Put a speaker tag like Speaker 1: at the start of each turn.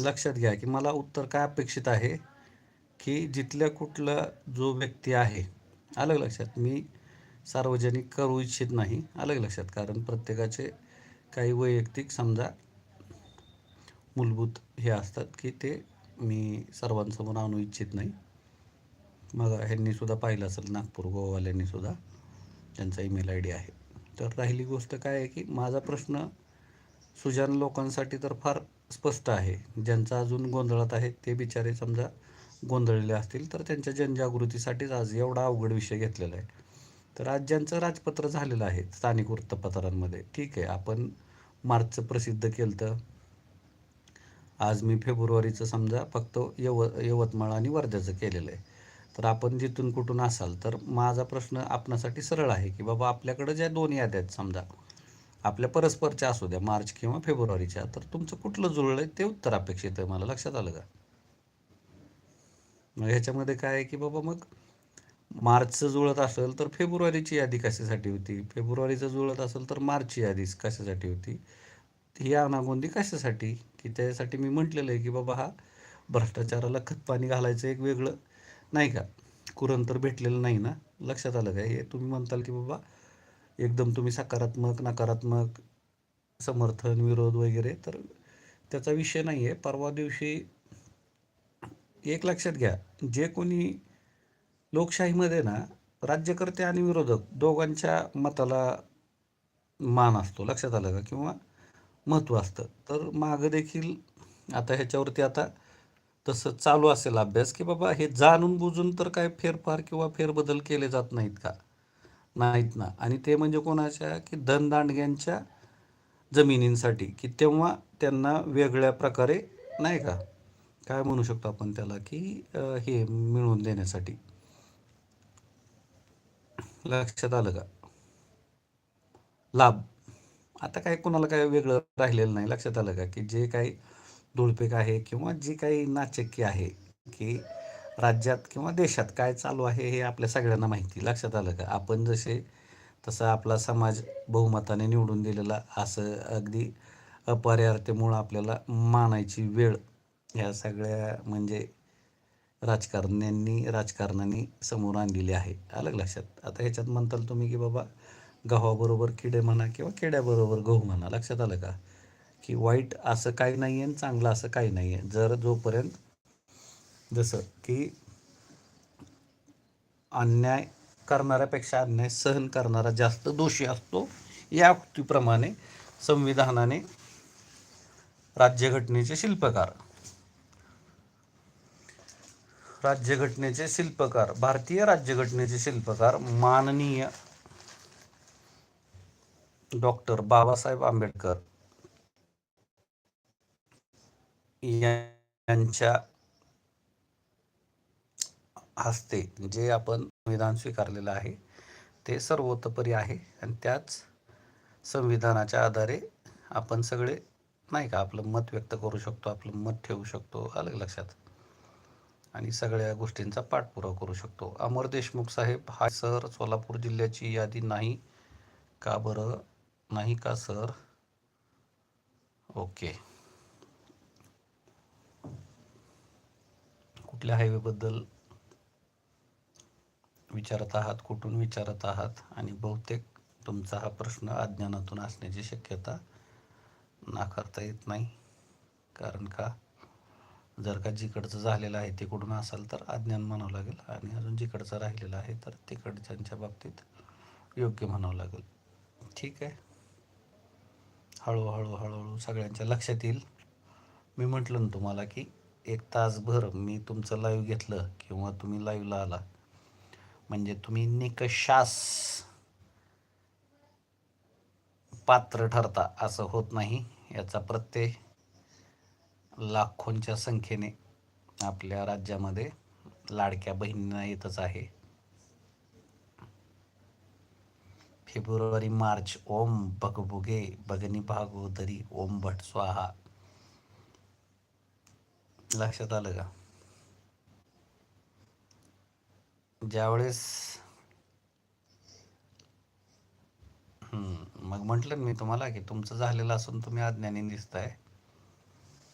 Speaker 1: लक्षात घ्या की मला उत्तर काय अपेक्षित आहे की जिथल्या कुठला जो व्यक्ती आहे अलग लक्षात. मी सार्वजनिक करू इच्छित नाही अलग लक्षात. कारण प्रत्येकाचे काही वैयक्तिक समजा मूलभूत हे असतात की ते मी सर्वांसमोर आणू इच्छित नाही. मग ह्यांनीसुद्धा पाहिलं असेल नागपूर गोवाल्यांनीसुद्धा त्यांचा ईमेल आय डी आहे. तर राहिली गोष्ट काय आहे की माझा प्रश्न सुजान लोकांसाठी तर फार स्पष्ट आहे. ज्यांचा अजून गोंधळात आहे ते बिचारे समजा गोंधळलेले असतील तर त्यांच्या जनजागृतीसाठीच आज एवढा अवघड विषय घेतलेला आहे. तर आज ज्यांचं राजपत्र झालेलं आहे स्थानिक वृत्तपत्रांमध्ये ठीक आहे आपण मार्चचं प्रसिद्ध केलं तर आज मी फेब्रुवारीचं समजा फक्त यव यवतमाळ आणि वर्ध्याचं केलेलं आहे. तर आपण जिथून कुठून असाल तर माझा प्रश्न आपणासाठी सरळ आहे की बाबा आपल्याकडं ज्या दोन याद्या आहेत समजा आपल्या परस्परच्या असू द्या मार्च किंवा फेब्रुवारीच्या तर तुमचं कुठलं जुळलं आहे ते उत्तर अपेक्षित आहे मला लक्षात आलं का? मग ह्याच्यामध्ये काय आहे की बाबा मग मार्चचं जुळत असेल तर फेब्रुवारीची यादी कशासाठी होती? फेब्रुवारीचं जुळत असेल तर मार्चची यादी कशासाठी होती? ही अनागोंदी कशासाठी? की त्यासाठी मी म्हटलेलं आहे की बाबा हा भ्रष्टाचाराला खतपाणी घालायचं एक वेगळं नाही का? कुरण तर भेटलेलं नाही ना? लक्षात आलं का? हे तुम्ही म्हणताल की बाबा एकदम तुम्ही सकारात्मक नकारात्मक समर्थन विरोध वगैरे तर त्याचा विषय नाही आहे परवा दिवशी एक लक्षात घ्या जे कोणी लोकशाहीमध्ये ना राज्यकर्ते आणि विरोधक दोघांच्या मताला मान असतो लक्षात आलं का? किंवा महत्त्व असतं. तर मागं देखील आता ह्याच्यावरती आता तसं चालू असेल अभ्यास की बाबा हे जाणून बुजून तर काय फेरफार किंवा फेरबदल केले जात नाहीत का? नाहीत ना. आणि ते म्हणजे कोणाच्या की धनदांडग्यांच्या जमिनींसाठी की तेव्हा त्यांना वेगळ्या प्रकारे नाही का? काय म्हणू शकतो आपण त्याला की हे मिळवून देण्यासाठी? लक्षात आलं का? लाभ. आता काय कोणाला काय वेगळं राहिलेलं नाही. लक्षात आलं का? की जे काही धुळपेक आहे किंवा जी काही नाचक्की आहे की राज्यात किंवा देशात काय चालू आहे हे आपल्या सगळ्यांना माहिती लक्षात आलं का? आपण जसे तसं आपला समाज बहुमताने निवडून दिलेला असं अगदी अपरिहार्यतेमुळं आपल्याला मानायची वेळ ह्या सगळ्या म्हणजे राजकारण्यांनी राजकारणांनी समोर आणलेली आहे. अलग लक्षात? आता ह्याच्यात म्हणताल तुम्ही की बाबा गव्हाबरोबर किडे म्हणा किंवा किड्याबरोबर गहू म्हणा लक्षात आलं का? की वाईट असं काही नाही आहे आणि चांगलं असं काही नाही आहे जर जोपर्यंत जसं की अन्याय करणाऱ्यापेक्षा अन्याय सहन करणारा जास्त दोषी असतो या उक्तीप्रमाणे संविधानाने राज्यघटनेचे शिल्पकार. राज्यघटनेचे शिल्पकार भारतीय राज्यघटनेचे शिल्पकार माननीय डॉक्टर बाबासाहेब आंबेडकर यांच्या हस्ते जे आपण संविधान स्वीकारलेलं आहे ते सर्वोतपरी आहे. आणि त्याच संविधानाच्या आधारे आपण सगळे नाही का आपलं मत व्यक्त करू शकतो आपलं मत ठेवू शकतो अलग लक्षात. आणि सगळ्या गोष्टींचा पाठपुरावा करू शकतो. अमर देशमुख साहेब हा सर सोलापूर जिल्ह्याची यादी नाही का बरं? नाही का सर? ओके. कुठल्या हायवेबद्दल विचारत आहात कुठून विचारत आहात? आणि बहुतेक तुमचा हा प्रश्न अज्ञानातून असण्याची शक्यता नाकारता येत नाही. कारण का? जर का जिकडचं झालेलं आहे ते कुठून असाल तर अज्ञान म्हणावं लागेल. आणि अजून जिकडचं राहिलेलं आहे तर तिकडच्यांच्या बाबतीत योग्य म्हणावं लागेल. ठीक आहे? हळूहळू हळूहळू सगळ्यांच्या लक्षात येईल. मी म्हटलं ना तुम्हाला की एक तासभर मी तुमचं लाईव्ह घेतलं किंवा तुम्ही लाईव्हला आला. म्हणजे तुम्ही निकषास पात्र ठरता असं होत नाही. याचा प्रत्यय लाखोंच्या संख्येने आपल्या राज्यामध्ये लाडक्या बहिणींना येतच आहे. फेब्रुवारी मार्च ओम भगभुगे भगनी भागोदरी ओम भट स्वाहा. लक्षात आलं का? ज्यावेळेस मग म्हटलं मी तुम्हाला की तुमचं झालेलं असून तुम्ही अज्ञानी दिसताय.